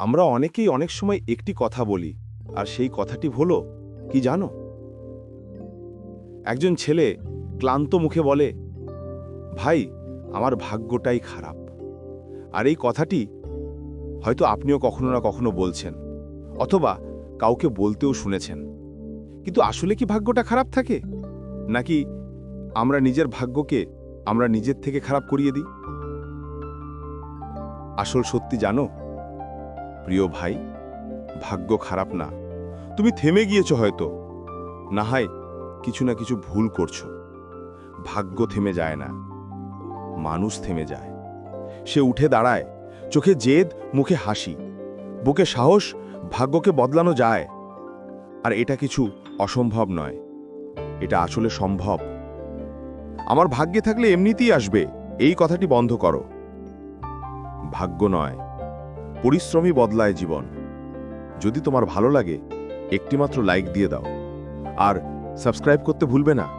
আমরা অনেকেই অনেক সময় একটি কথা বলি, আর সেই কথাটি হলো, কি জানো? একজন ছেলে ক্লান্ত মুখে বলে, ভাই, আমার ভাগ্যটাই খারাপ। আর এই কথাটি হয়তো আপনিও কখনো না কখনো বলছেন, অথবা কাউকে বলতেও শুনেছেন। কিন্তু আসলে কি ভাগ্যটা খারাপ থাকে? নাকি আমরা নিজের ভাগ্যকে আমরা নিজের থেকে খারাপ করিয়ে দিই? আসল সত্যি জানো? প্রিয় ভাই, ভাগ্য খারাপ না। তুমি থেমে গিয়েছো হয়তো। না হয় কিছু না কিছু ভুল করছ। ভাগ্য থেমে যায় না। মানুষ থেমে যায়। সে উঠে দাঁড়ায়, চোখে জেদ, মুখে হাসি। বুকে সাহস, ভাগ্যকে বদলানো যায়। আর এটা কিছু অসম্ভব নয়। এটা আসলে সম্ভব। আমার ভাগ্যে থাকলে এমনিতেই আসবে। এই কথাটি বন্ধ করো। ভাগ্য নয়। পরিশ্রমই বদলায় জীবন। যদি তোমার ভালো লাগে, একটিমাত্র লাইক দিয়ে দাও। আর সাবস্ক্রাইব করতে ভুলবে না।